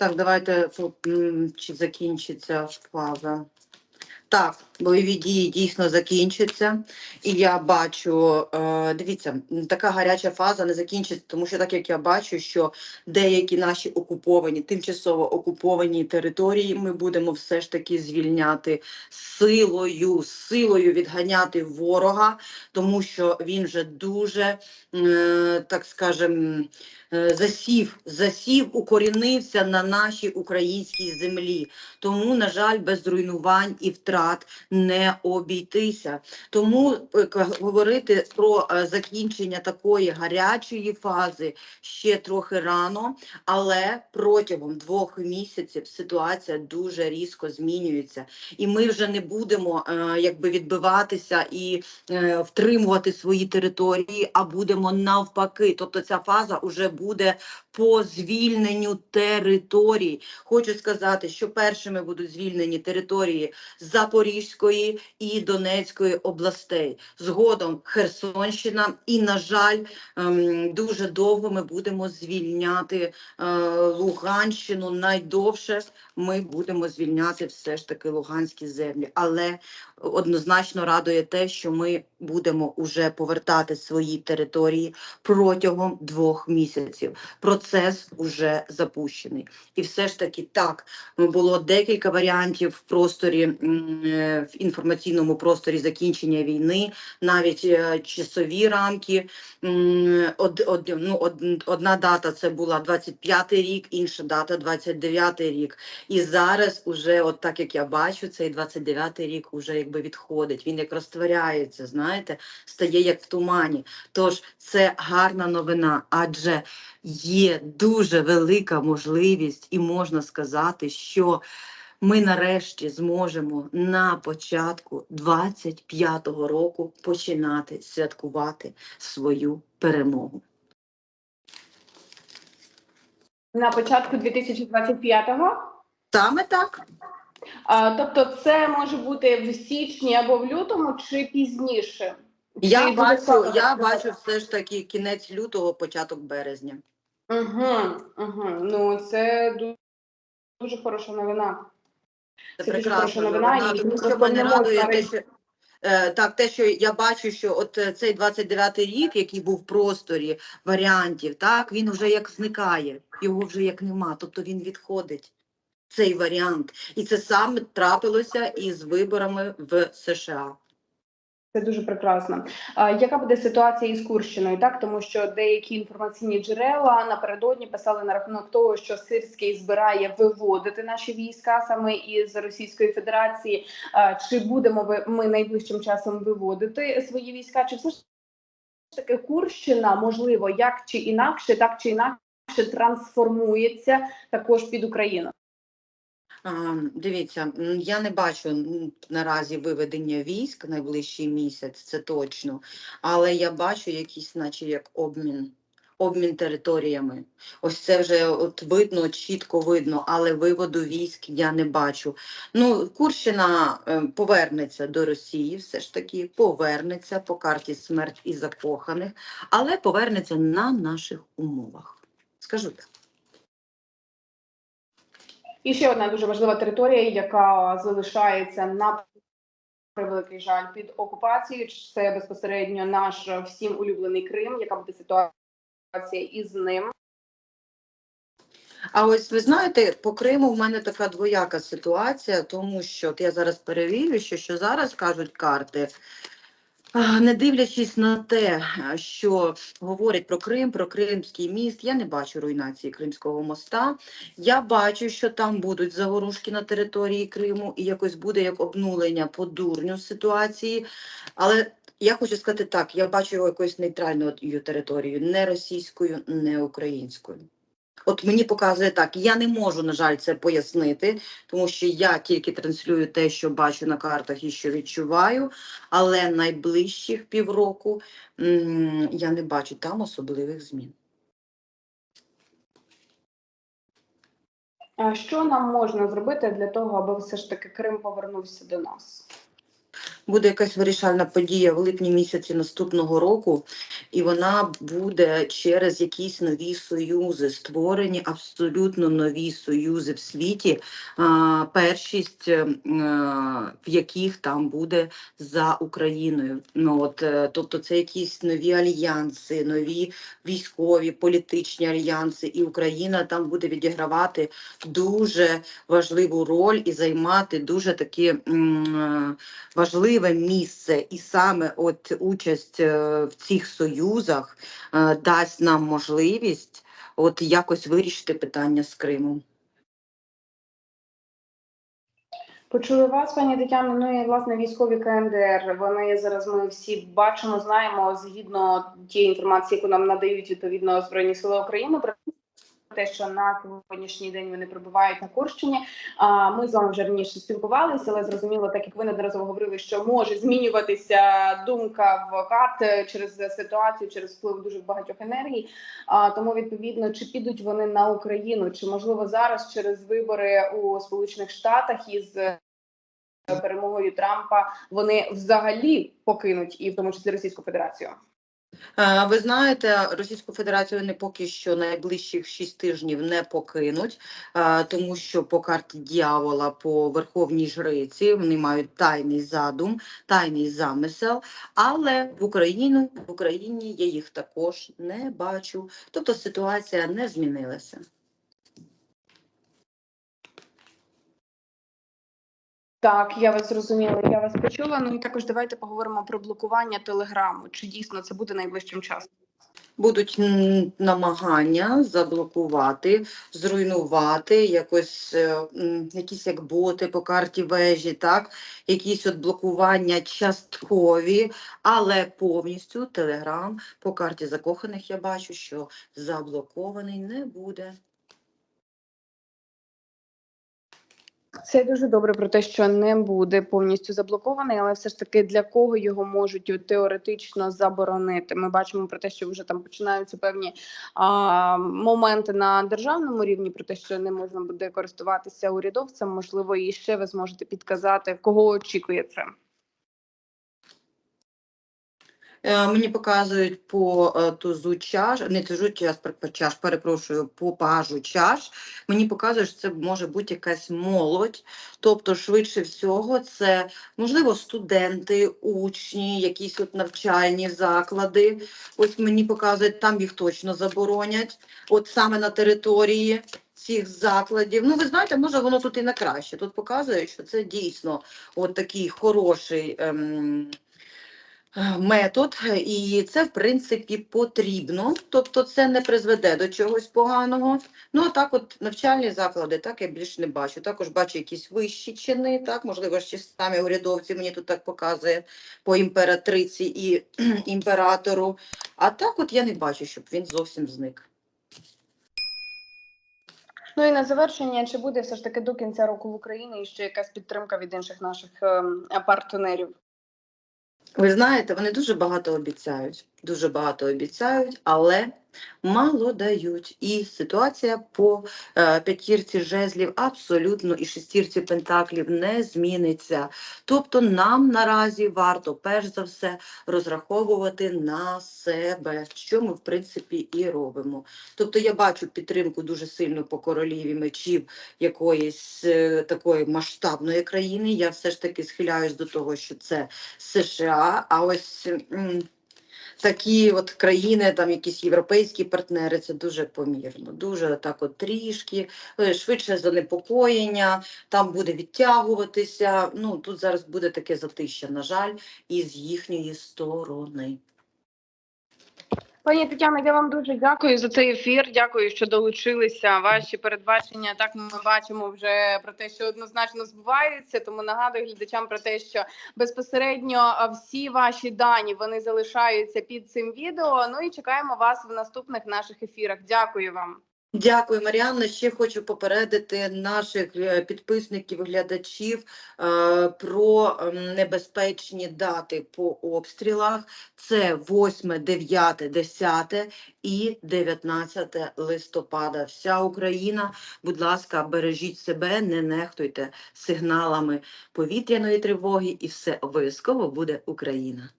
Так, давайте чи закінчиться фаза. Так, бойові дії дійсно закінчаться. І я бачу, е, дивіться, така гаряча фаза не закінчиться, тому що так як я бачу, що деякі наші окуповані, тимчасово окуповані території ми будемо все ж таки звільняти силою, силою відганяти ворога, тому що він вже дуже, е, так скажем, е, засів, засів, укорінився на нашій українській землі. Тому, на жаль, без руйнувань і втрат не обійтися. Тому е, говорити про е, закінчення такої гарячої фази ще трохи рано, але протягом двох місяців ситуація дуже різко змінюється, і ми вже не будемо е, якби відбиватися і втримувати свої території, а будемо навпаки. Тобто ця фаза вже буде по звільненню територій. Хочу сказати, що першими будуть звільнені території Запорізької і Донецької областей. Згодом Херсонщина, і, на жаль, ем, дуже довго ми будемо звільняти е, Луганщину. Найдовше ми будемо звільняти все ж таки Луганські землі. Але однозначно радує те, що ми будемо уже повертати свої території протягом двох місяців. Процес уже запущений. І все ж таки так було декілька варіантів в просторі е, в інформаційному просторі закінчення війни, навіть е, часові рамки. Од, од, ну, од, одна дата це була 25-й рік, інша дата 29-й рік. І зараз, уже, от так як я бачу, цей 29-й рік уже якби відходить. Він як розтворяється, знаєте, стає як в тумані. Тож це гарна новина, адже є дуже велика можливість, і можна сказати, що ми нарешті зможемо на початку 25-го року починати святкувати свою перемогу. На початку 2025-го? Саме так. А, тобто це може бути в січні або в лютому, чи пізніше? Я Чи бачу, я бачу все ж таки кінець лютого, початок березня. Угу, угу. Ну, це ду- дуже хороша новина. Це, Це дуже прекрасна хороша новина, новина, і тому що мене радує те, що е, так, те, що я бачу, що от е, цей 29-й рік, який був в просторі варіантів, так він вже як зникає, його вже як нема, тобто він відходить. Цей варіант, і це саме трапилося із виборами в США. Це дуже прекрасно. А, яка буде ситуація із Курщиною? Так, тому що деякі інформаційні джерела напередодні писали на рахунок того, що Сирський збирає виводити наші війська саме із Російської Федерації. А, чи будемо ми найближчим часом виводити свої війська? Чи все ж таки Курщина, можливо, як чи інакше, так чи інакше трансформується також під Україну? Дивіться, я не бачу наразі виведення військ найближчий місяць, це точно. Але я бачу якийсь, наче як обмін, обмін територіями. Ось це вже от видно, чітко видно, але виводу військ я не бачу. Ну, Курщина е, повернеться до Росії, все ж таки повернеться по карті смерть і закоханих, але повернеться на наших умовах. Скажу так. І ще одна дуже важлива територія, яка залишається на превеликий жаль під окупацією. Це безпосередньо наш всім улюблений Крим. Яка буде ситуація із ним? А ось ви знаєте, по Криму в мене така двояка ситуація, тому що от я зараз перевірю, що, що зараз кажуть карти. Не дивлячись на те, що говорять про Крим, про Кримський міст, я не бачу руйнації Кримського моста. Я бачу, що там будуть заворушки на території Криму і якось буде як обнулення по дурню ситуації. Але я хочу сказати так: я бачу його якоюсь нейтральною територією, не російською, не українською. От мені показує так. Я не можу, на жаль, це пояснити, тому що я тільки транслюю те, що бачу на картах і що відчуваю. Але найближчих півроку я не бачу там особливих змін. А Що нам можна зробити для того, аби все ж таки Крим повернувся до нас? Буде якась вирішальна подія в липні місяці наступного року, і вона буде через якісь нові союзи, створені абсолютно нові союзи в світі, першість е, е, в яких там буде за Україною. Ну от е, тобто, це якісь нові альянси, нові військові, політичні альянси, і Україна там буде відігравати дуже важливу роль і займати дуже м, е, важливе місце. І саме от участь е, в цих союзах е, дасть нам можливість от якось вирішити питання з Кримом. Почули вас, пані Тетяно. Ну і власне військові КНДР. Вони зараз ми всі бачимо, знаємо згідно тієї інформації, яку нам надають відповідно збройні сили України. Те, що на сьогоднішній день вони перебувають на Курщині. А ми з вами вже раніше спілкувалися, але зрозуміло, так як ви неодноразово говорили, що може змінюватися думка в карт через ситуацію, через вплив дуже багатьох енергій. А тому відповідно, чи підуть вони на Україну, чи можливо зараз через вибори у Сполучених Штатах із е, перемогою Трампа вони взагалі покинуть і в тому числі Російську Федерацію. Е, Ви знаєте, Російську Федерацію не поки що найближчих шість тижнів не покинуть, е, тому що по карті дьявола, по верховній жриці вони мають тайний задум, тайний замисел. Але в Україну в Україні я їх також не бачу. Тобто ситуація не змінилася. Так, я вас зрозуміла, я вас почула. Ну і також давайте поговоримо про блокування телеграму. Чи дійсно це буде найближчим часом? Будуть намагання заблокувати, зруйнувати якось е, якісь як боти по карті вежі, так якісь от блокування часткові, але повністю телеграм по карті закоханих я бачу, що заблокований не буде. Це дуже добре про те, що не буде повністю заблокований, але все ж таки для кого його можуть теоретично заборонити? Ми бачимо про те, що вже там починаються певні а, моменти на державному рівні, про те, що не можна буде користуватися урядовцем. Можливо, і ще ви зможете підказати, кого очікує це. Е, Мені показують по е, тузу чаш, не тузу чаш, перепрошую, по пажу чаш. Мені показують, що це може бути якась молодь. Тобто, швидше всього, це можливо студенти, учні, якісь от навчальні заклади. Ось мені показують, там їх точно заборонять, от саме на території. Цих закладів, ну ви знаєте, може воно тут і на краще. Тут показує, що це дійсно от такий хороший ем, метод, і це, в принципі, потрібно. Тобто це не призведе до чогось поганого. Ну, а так от навчальні заклади, так я більш не бачу. Також бачу якісь вищі чини, так, можливо, ще самі урядовці мені тут так показує по імператриці і імператору. А так от я не бачу, щоб він зовсім зник. Ну і на завершення, чи буде все ж таки до кінця року в Україні і ще якась підтримка від інших наших ем, партнерів? Ви знаєте, вони дуже багато обіцяють, дуже багато обіцяють, але мало дають. І ситуація по е, п'ятірці жезлів абсолютно і шестірці пентаклів не зміниться. Тобто нам наразі варто перш за все розраховувати на себе, що ми в принципі і робимо. Тобто я бачу підтримку дуже сильно по короліві мечів якоїсь е, такої масштабної країни. Я все ж таки схиляюсь до того, що це США, а ось такі от країни, там якісь європейські партнери, це дуже помірно, дуже так от трішки, е, швидше занепокоєння, там буде відтягуватися. Ну тут зараз буде таке затища, на жаль, із їхньої сторони. Пані Тетяна, я вам дуже дякую за цей ефір. Дякую, що долучилися. Ваші передбачення. Так ми бачимо вже про те, що однозначно збувається. Тому нагадую глядачам про те, що безпосередньо всі ваші дані вони залишаються під цим відео. Ну і чекаємо вас в наступних наших ефірах. Дякую вам. Дякую, Маріанна. Ще хочу попередити наших е, підписників, глядачів е, про ем, небезпечні дати по обстрілах. Це 8, 9, 10 і 19 листопада. Вся Україна, будь ласка, бережіть себе, не нехтуйте сигналами повітряної тривоги, і все обов'язково буде Україна.